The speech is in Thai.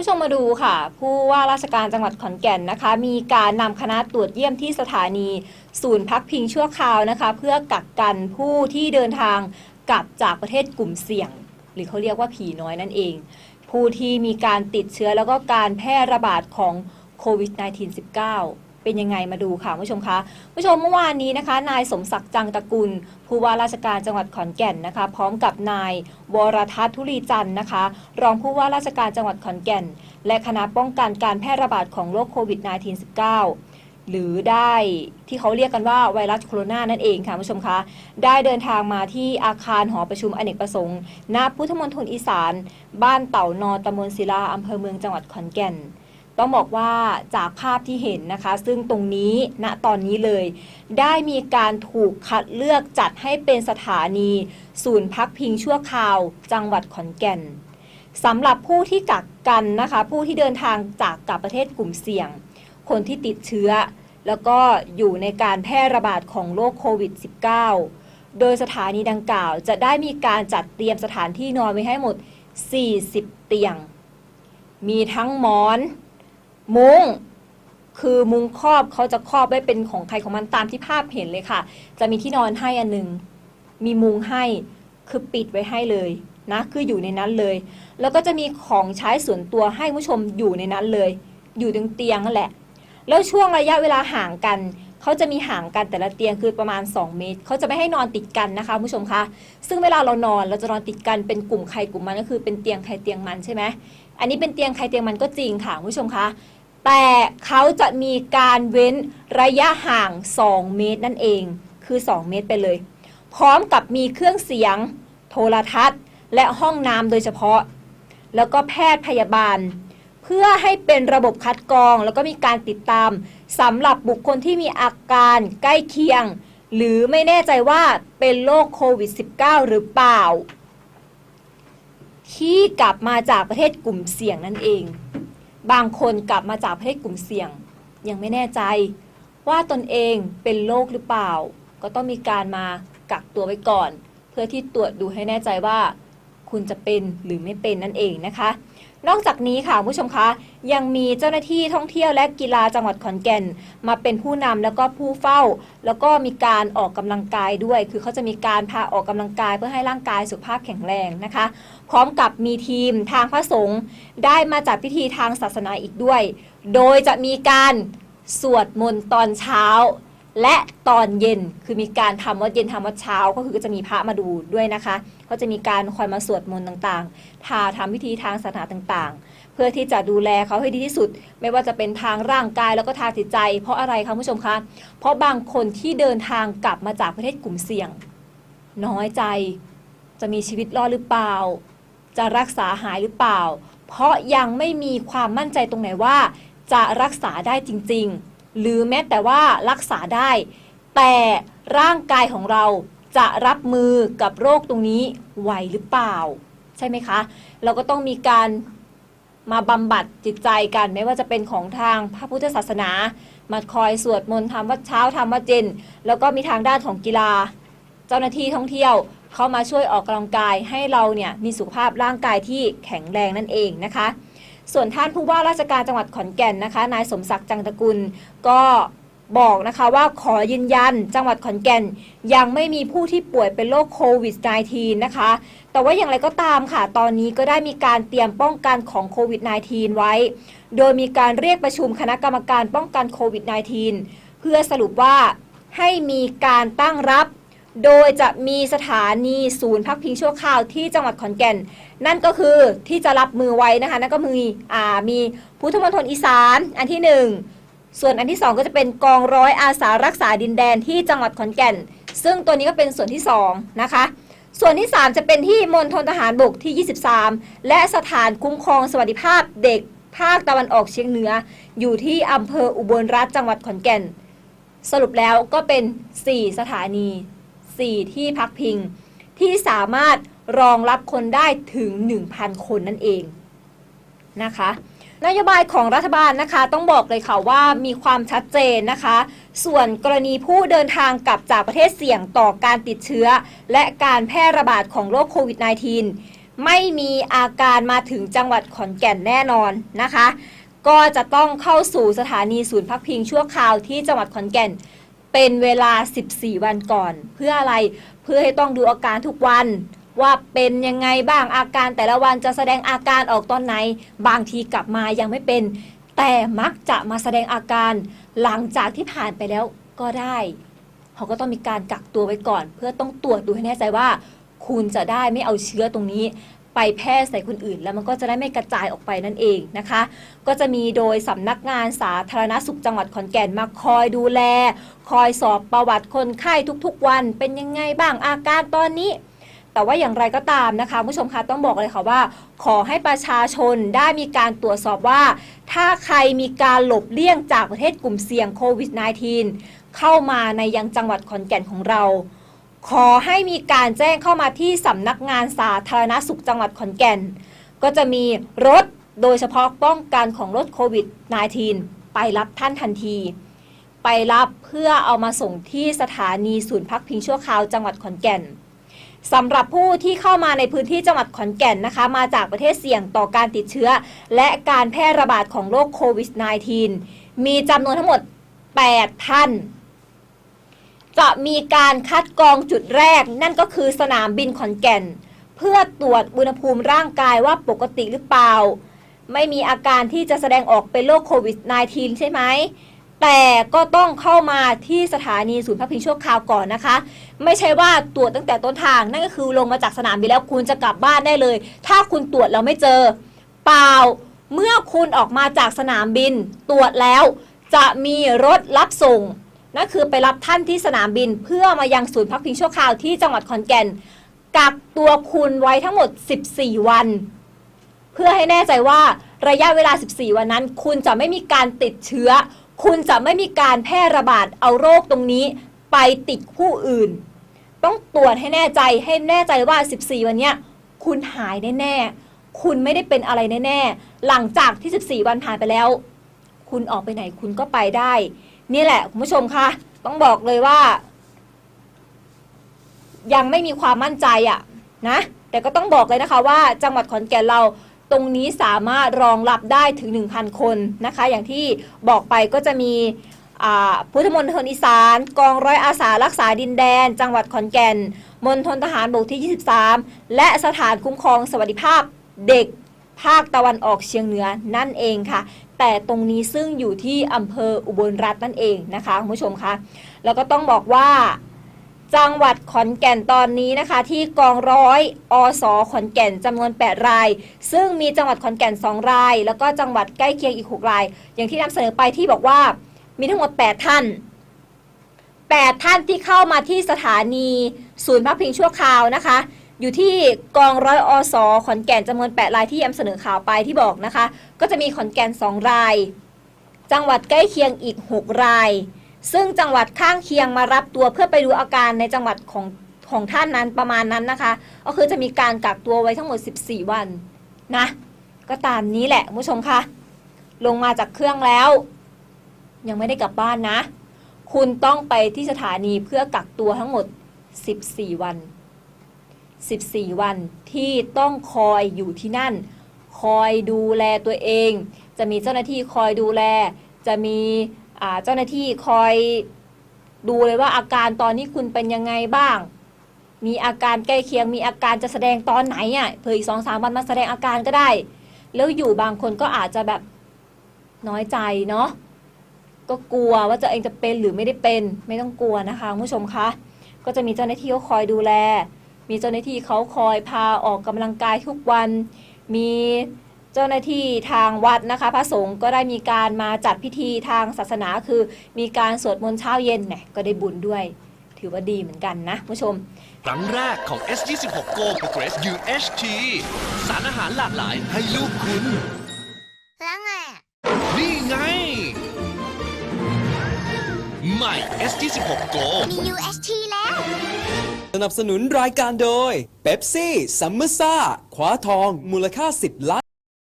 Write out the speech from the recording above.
ผู้ชมมาดูค่ะ ผู้ว่าราชการจังหวัดขอนแก่นนะคะ มีการนำคณะตรวจเยี่ยมที่สถานี ศูนย์พักพิงชั่วคราวนะคะ เพื่อกักกันผู้ที่เดินทางกลับจากประเทศกลุ่มเสี่ยง หรือเขาเรียกว่าผีน้อยนั่นเอง ผู้ที่มีการติดเชื้อแล้วก็การแพร่ระบาดของโควิด -19 19 เป็นยังไงมาดูค่ะผู้ชมคะผู้ชมเมื่อวานนี้นะคะ นายสมศักดิ์จังตระกุลผู้ว่าราชการจังหวัดขอนแก่นนะคะ พร้อมกับนายวรทัศน์ธุรีจันทร์นะคะ รองผู้ว่าราชการจังหวัดขอนแก่น และคณะป้องกันการแพร่ระบาดของโรคโควิด -19 19 หรือได้ที่เขาเรียกกันว่าไวรัสโคโรนานั่นเองค่ะผู้ชมคะ ได้เดินทางมาที่อาคารหอประชุมอเนกประสงค์ ณพุทธมณฑลอีสาน บ้านเต่านอตำบลศิลาอำเภอเมืองจังหวัดขอนแก่น ต้องบอกว่าจากภาพที่เห็นนะคะ ซึ่งตรงนี้ณตอนนี้เลย ได้มีการถูกคัดเลือกจัดให้เป็นสถานี ศูนย์พักพิงชั่วคราว จังหวัดขอนแก่นสำหรับผู้ที่กักกันนะคะ ผู้ที่เดินทางจากกลับประเทศกลุ่มเสี่ยง คนที่ติดเชื้อ แล้วก็อยู่ในการแพร่ระบาดของโรคโควิด -19 โดยสถานีดังกล่าว จะได้มีการจัดเตรียมสถานที่นอนไว้ให้หมด 40 เตียง มีทั้งหมอน มุง้งคือมุ้งครอบเขาจะครอบไว้เป็นของใครของมันตามที่ภาพเห็นเลยค่ะ จะมีที่นอนให้อันหนึงมีมุ้งให้คือปิดไว้ให้เลยนะคืออยู่ในนั้นเลย แล้วก็จะมีของใช้ส่วนตัวให้ผู้ชมอยู่ในนั้นเลย อยู่ตรงเตียงนั่นแหละ แล้วช่วงระยะเวลาห่างกันเขาจะมีห่างกันแต่ละเตียงคือประมาณ 2 เมตรเขาจะไม่ให้นอนติดกันนะคะผู้ชมคะซึ่งเวลาเรานอนเราจะนอนติดกันเป็นกลุ่มใครกลุ่มมันก็คือเป็นเตียงใครเตียงมันใช่ไหมอันนี้เป็นเตียงใครเตียงมันก็จริงค่ะผู้ชมคะ แต่เขาจะมีการเว้นระยะห่าง 2 เมตรนั่นเอง คือ 2 เมตรไปเลย พร้อมกับมีเครื่องเสียง โทรทัศน์ และห้องน้ำโดยเฉพาะ แล้วก็แพทย์พยาบาล เพื่อให้เป็นระบบคัดกรอง แล้วก็มีการติดตามสำหรับบุคคลที่มีอาการใกล้เคียง หรือไม่แน่ใจว่าเป็นโรคโควิด -19 หรือเปล่า ที่กลับมาจากประเทศกลุ่มเสี่ยงนั่นเอง บางคนกลับมาจากประเทศกลุ่มเสี่ยง ยังไม่แน่ใจ ว่าตนเองเป็นโรคหรือเปล่า ก็ต้องมีการมากักตัวไว้ก่อน เพื่อที่ตรวจดูให้แน่ใจว่า คุณจะเป็นหรือไม่เป็นนั่นเองนะคะนอกจากนี้ค่ะผู้ชมคะยังมีเจ้าหน้าที่ท่องเที่ยวและกีฬาจังหวัดขอนแก่น มาเป็นผู้นำแล้วก็ผู้เฝ้า แล้วก็มีการออกกำลังกายด้วย คือเขาจะมีการพาออกกำลังกายเพื่อให้ร่างกายสุขภาพแข็งแรงนะคะ พร้อมกับมีทีมทางพระสงฆ์ได้มาจัดพิธีทางศาสนาอีกด้วย โดยจะมีการสวดมนต์ตอนเช้า และตอนเย็นคือมีการทำวัดเย็นทำวัดเช้าก็คือจะมีพระมาดูด้วยนะคะก็จะมีการคอยมาสวดมนต์ต่างๆทาทำพิธีทางศาสนาต่างๆ เพื่อที่จะดูแลเขาให้ดีที่สุด ไม่ว่าจะเป็นทางร่างกายแล้วก็ทางจิตใจ เพราะอะไรคะผู้ชมคะเพราะบางคนที่เดินทางกลับมาจากประเทศกลุ่มเสี่ยง น้อยใจ จะมีชีวิตรอดหรือเปล่า จะรักษาหายหรือเปล่า เพราะยังไม่มีความมั่นใจตรงไหนว่า จะรักษาได้จริง ๆ หรือแม้แต่ว่ารักษาได้ แต่ร่างกายของเราจะรับมือกับโรคตรงนี้ไหวหรือเปล่า ใช่ไหมคะ เราก็ต้องมีการมาบำบัดจิตใจกัน ไม่ว่าจะเป็นของทางพระพุทธศาสนา มาคอยสวดมนต์ทำวัดเช้าทำวัดเย็นแล้วก็มีทางด้านของกีฬา เจ้าหน้าที่ท่องเที่ยวเข้ามาช่วยออกกำลังกายให้เราเนี่ยมีสุขภาพร่างกายที่แข็งแรงนั่นเองนะคะ ส่วนท่านผู้ว่าราชการจังหวัดขอนแก่นนะคะ นายสมศักดิ์จังตะกุลก็บอกนะคะว่าขอยืนยันจังหวัดขอนแก่น ยังไม่มีผู้ที่ป่วยเป็นโรคโควิด -19 นะคะ แต่ว่าอย่างไรก็ตามค่ะ ตอนนี้ก็ได้มีการเตรียมป้องกันของโควิด -19 ไว้ โดยมีการเรียกประชุมคณะกรรมการป้องกันโควิด -19 เพื่อสรุปว่าให้มีการตั้งรับ โดยจะมีสถานีศูนย์พักพิงชั่วคราวที่จังหวัดขอนแก่น นั่นก็คือที่จะรับมือไว้นะคะ นั่นก็มีอ่ามีพุทธมณฑลอีสานอันที่หนึ่งส่วนอันที่ 2 ก็จะเป็นกองร้อยอาสารักษาดินแดนที่จังหวัดขอนแก่น ซึ่งตัวนี้ก็เป็นส่วนที่ 2 นะคะ ส่วนที่ 3 จะเป็นที่มณฑลทหารบกที่ 23 และสถานคุ้มครองสวัสดิภาพเด็กภาคตะวันออกเฉียงเหนือ อยู่ที่อำเภออุบลรัฐจังหวัดขอนแก่น สรุปแล้วก็เป็น 4 สถานี 4 ที่พักพิง ที่สามารถรองรับคนได้ถึง 1,000 คนนั่นเองนะคะนโยบายของรัฐบาลนะคะต้องบอกเลยค่ะว่ามีความชัดเจนนะคะ ส่วนกรณีผู้เดินทางกลับจากประเทศเสี่ยงต่อการติดเชื้อ และการแพร่ระบาดของโรคโควิด -19 ไม่มีอาการมาถึงจังหวัดขอนแก่นแน่นอนนะคะ ก็จะต้องเข้าสู่สถานีศูนย์พักพิงชั่วคราวที่จังหวัดขอนแก่น เป็นเวลา 14 วันก่อน เพื่ออะไรเพื่อให้ต้องดูอาการทุกวัน ว่าเป็นยังไงบ้างอาการแต่ละวันจะแสดงอาการออกตอนไหน บางทีกลับมายังไม่เป็น แต่มักจะมาแสดงอาการ หลังจากที่ผ่านไปแล้วก็ได้เขาก็ต้องมีการกักตัวไว้ก่อน เพื่อต้องตรวจดูให้แน่ใจว่า คุณจะได้ไม่เอาเชื้อตรงนี้ ไปแพร่ใส่คนอื่น แล้วมันก็จะได้ไม่กระจายออกไปนั่นเองนะคะ ก็จะมีโดยสำนักงานสาธารณสุขจังหวัดขอนแก่นมาคอยดูแล คอยสอบประวัติคนไข้ทุกๆ วันเป็นยังไงบ้างอาการตอนนี้แต่ว่าอย่างไรก็ตามนะคะผู้ชมคะต้องบอกเลยค่ะว่า ขอให้ประชาชนได้มีการตรวจสอบว่า ถ้าใครมีการหลบเลี่ยงจากประเทศกลุ่มเสี่ยงโควิด -19 เข้ามาในยังจังหวัดขอนแก่นของเรา ขอให้มีการแจ้งเข้ามาที่สำนักงานสาธารณสุขจังหวัดขอนแก่น ก็จะมีรถโดยเฉพาะป้องกันของรถโควิด -19 ไปรับท่านทันที ไปรับเพื่อเอามาส่งที่สถานีศูนย์พักพิงชั่วคราวจังหวัดขอนแก่นสำหรับผู้ที่เข้ามาในพื้นที่จังหวัดขอนแก่นนะคะ มาจากประเทศเสี่ยงต่อการติดเชื้อ และการแพร่ระบาดของโรคโควิด -19 มีจำนวนทั้งหมด8ท่าน จะมีการคัดกรองจุดแรก นั่นก็คือสนามบินขอนแก่น เพื่อตรวจอุณหภูมิร่างกายว่าปกติหรือเปล่า ไม่มีอาการที่จะแสดงออกเป็นโรคโควิด -19 ใช่ไหมแต่ก็ต้องเข้ามาที่สถานีศูนย์พักพิงชั่วคราวก่อนนะคะ ไม่ใช่ว่าตรวจตั้งแต่ต้นทาง นั่นก็คือลงมาจากสนามบินแล้วคุณจะกลับบ้านได้เลย ถ้าคุณตรวจแล้วไม่เจอ เปล่า เมื่อคุณออกมาจากสนามบิน ตรวจแล้ว จะมีรถรับส่ง นั่นคือไปรับท่านที่สนามบิน เพื่อมายังศูนย์พักพิงชั่วคราวที่จังหวัดขอนแก่นกักตัวคุณไว้ทั้งหมด 14 วัน เพื่อให้แน่ใจว่าระยะเวลา 14 วันนั้น คุณจะไม่มีการติดเชื้อ คุณจะไม่มีการแพร่ระบาดเอาโรคตรงนี้ ไปติดผู้อื่น ต้องตรวจให้แน่ใจให้แน่ใจว่า 14 วันเนี้ยคุณหายแน่ๆคุณไม่ได้เป็นอะไรแน่ๆหลังจากที่ 14 วันผ่านไปแล้ว คุณออกไปไหนคุณก็ไปได้ นี่แหละคุณผู้ชมคะต้องบอกเลยว่า ยังไม่มีความมั่นใจอะนะแต่ก็ต้องบอกเลยนะคะว่าจังหวัดขอนแก่นเราตรงนี้สามารถรองรับได้ถึง 1,000 คนนะคะ อย่างที่บอกไปก็จะมีพุทธมณฑลอีสาน กองร้อยอาสารักษาดินแดน จังหวัดขอนแก่นมณฑลทหารบกที่ 23 และสถานคุ้มครองสวัสดิภาพเด็ก ภาคตะวันออกเฉียงเหนือนั่นเองค่ะ แต่ตรงนี้ซึ่งอยู่ที่อำเภออุบลรัตน์นั่นเองนะคะคุณผู้ชมคะแล้วก็ต้องบอกว่าจังหวัดขอนแก่นตอนนี้นะคะ ที่กองร้อยอสขอนแก่นจำนวน 8 ราย ซึ่งมีจังหวัดขอนแก่น 2 ราย แล้วก็จังหวัดใกล้เคียงอีก 6 ราย อย่างที่นำเสนอไปที่บอกว่ามีทั้งหมด 8 ท่าน 8 ท่านที่เข้ามาที่สถานีศูนย์พักพิงชั่วคราวนะคะ อยู่ที่กองร้อยอสขอนแก่นจำนวน 8 รายที่นำเสนอข่าวไปที่บอกนะคะ ก็จะมีขอนแก่น 2 ราย จังหวัดใกล้เคียงอีก 6 ราย ซึ่งจังหวัดข้างเคียงมารับตัวเพื่อไปดูอาการในจังหวัดของของท่านนั้นประมาณนั้นนะคะ ก็คือจะมีการกักตัวไว้ทั้งหมด 14 วันนะ ก็ตามนี้แหละคุณผู้ชมคะลงมาจากเครื่องแล้ว ยังไม่ได้กลับบ้านนะ คุณต้องไปที่สถานีเพื่อกักตัวทั้งหมด 14 วัน 14 วันที่ต้องคอยอยู่ที่นั่น คอยดูแลตัวเอง จะมีเจ้าหน้าที่คอยดูแล จะมีเจ้าหน้าที่คอยดูเลยว่าอาการตอนนี้คุณเป็นยังไงบ้าง มีอาการใกล้เคียง มีอาการจะแสดงตอนไหนอะเผื่ออีกสองสามวันมาแสดงอาการก็ได้ แล้วอยู่บางคนก็อาจจะแบบน้อยใจเนาะ ก็กลัวว่าจะเองจะเป็นหรือไม่ได้เป็น ไม่ต้องกลัวนะคะคุณผู้ชมคะ ก็จะมีเจ้าหน้าที่คอยดูแล มีเจ้าหน้าที่เขาคอยพาออกกำลังกายทุกวัน มีเจ้าหน้าที่ทางวัดนะคะ พระสงฆ์ก็ได้มีการมาจัดพิธีทางศาสนาคือ มีการสวดมนต์เช้าเย็นเนี่ยก็ได้บุญด้วย ถือว่าดีเหมือนกันนะคุณผู้ชม ครั้งแรกของ S26 Go Progress UHT สารอาหารหลากหลายให้ลูกคุณ แล้วไงอะนี่ไง ใหม่ S26 Go มี UHT แล้ว สนับสนุนรายการโดยเบปซี่ซัมเมอร์ซ่าคว้าทองมูลค่า 10 ล้าน